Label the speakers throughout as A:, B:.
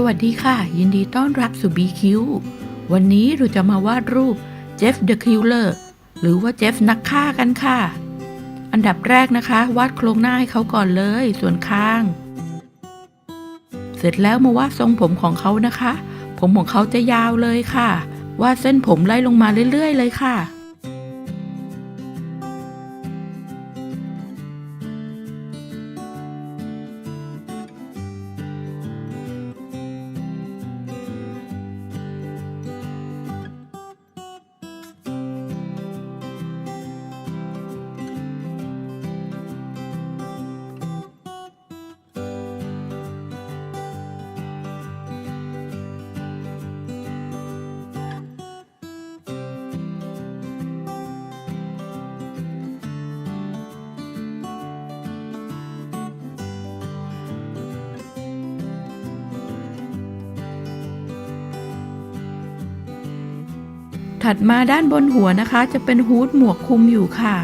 A: สวัสดีค่ะ ยินดีต้อนรับสู่ BQ วันนี้เราจะมาวาดรูปเจฟเดอะคิลเลอร์หรือว่าเจฟนักฆ่ากันค่ะ อันดับแรกนะคะ วาดโครงหน้าให้เขาก่อนเลย ส่วนข้าง เสร็จแล้วมาวาดทรงผมของเขานะคะ ผมของเขาจะยาวเลยค่ะ วาดเส้นผมไล่ลงมาเรื่อย ๆ เลยค่ะ ถัดมาด้านบนหัวนะคะ จะเป็นฮูดหมวกคลุมอยู่ค่ะ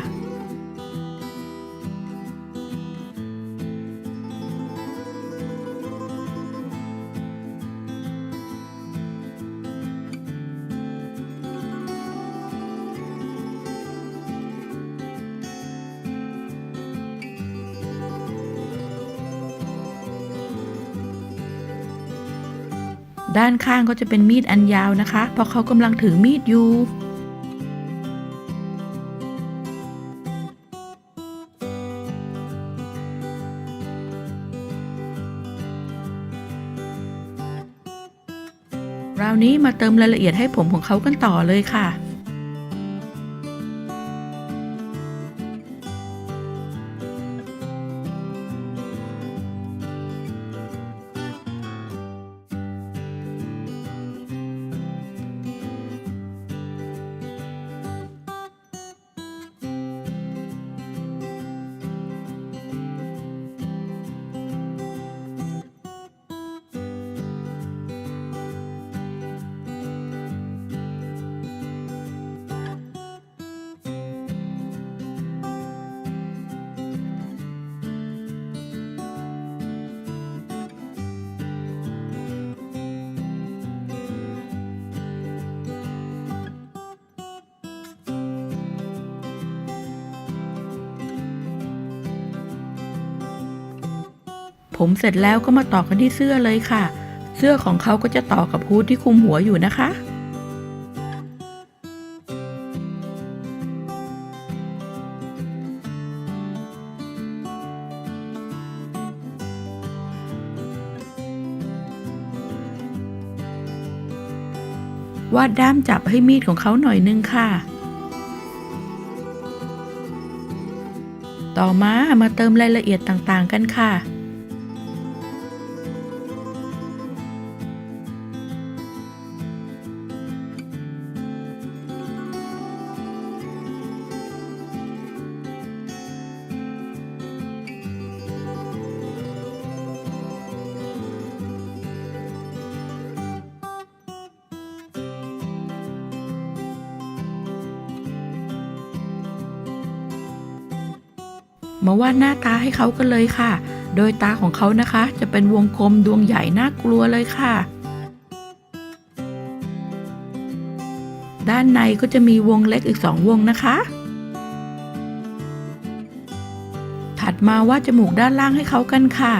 A: ด้านข้างก็จะเป็นมีดอันยาวนะคะ เพราะเขากำลังถือมีดอยู่คราวนี้มาเติมรายละเอียดให้ผมของเขากันต่อเลยค่ะ ผมเสร็จแล้วก็มาต่อกันที่เสื้อเลยค่ะ เสื้อของเขาก็จะต่อกับฮูดที่คลุมหัวอยู่นะคะ วาดด้ามจับให้มีดของเขาหน่อยนึงค่ะต่อมามาเติมรายละเอียดต่างๆกันค่ะ มาวาดหน้าตาให้เขากันเลยค่ะ โดยตาของเขานะคะ จะเป็นวงกลมดวงใหญ่น่ากลัวเลยค่ะ ด้านในก็จะมีวงเล็กอีกสองวงนะคะ ถัดมาวาดจมูกด้านล่างให้เขากันค่ะ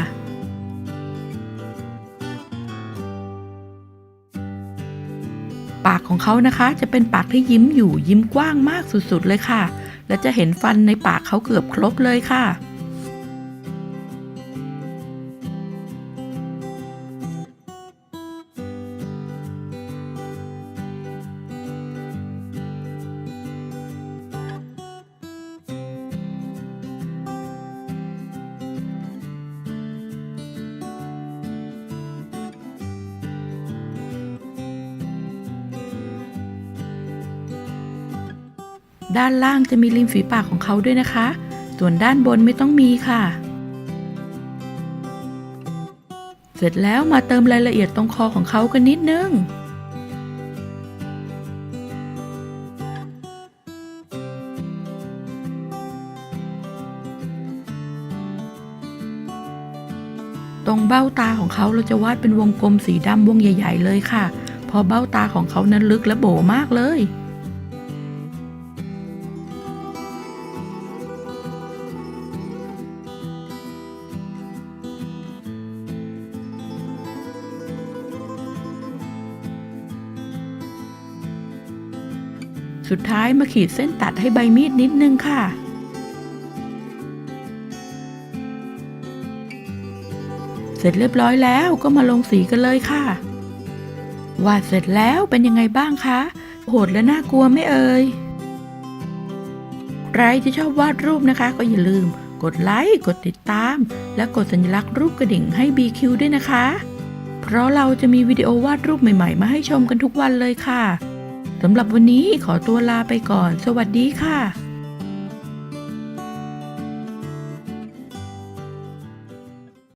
A: ปากของเขานะคะจะเป็นปากที่ยิ้มอยู่ยิ้มกว้างมากสุดๆเลยค่ะ และจะเห็นฟันในปากเขาเกือบครบเลยค่ะ ด้านล่างจะมีริมฝีปากของเขาด้วยนะคะ ส่วนด้านบนไม่ต้องมีค่ะ เสร็จแล้วมาเติมรายละเอียดตรงคอของเขากันนิดนึงตรงเบ้าตาของเขาเราจะวาดเป็นวงกลมสีดำวงใหญ่ ๆ เลยค่ะเพอเบ้าตาของเขานั้นลึกและโบมากเลย สุดท้ายมาขีดเส้นตัดให้ใบมีดนิดนึงค่ะ เสร็จเรียบร้อยแล้วก็มาลงสีกันเลยค่ะ วาดเสร็จแล้วเป็นยังไงบ้างคะ โหดและน่ากลัวไม่เอ่ยใครที่ชอบวาดรูปนะคะ ก็อย่าลืม กดไลค์ กดติดตาม และกดสัญลักษณ์รูปกระดิ่งให้ BQ ด้วยนะคะ เพราะเราจะมีวิดีโอวาดรูปใหม่ๆ มาให้ชมกันทุกวันเลยค่ะ สำหรับวันนี้ขอตัวลาไปก่อน สวัสดีค่ะ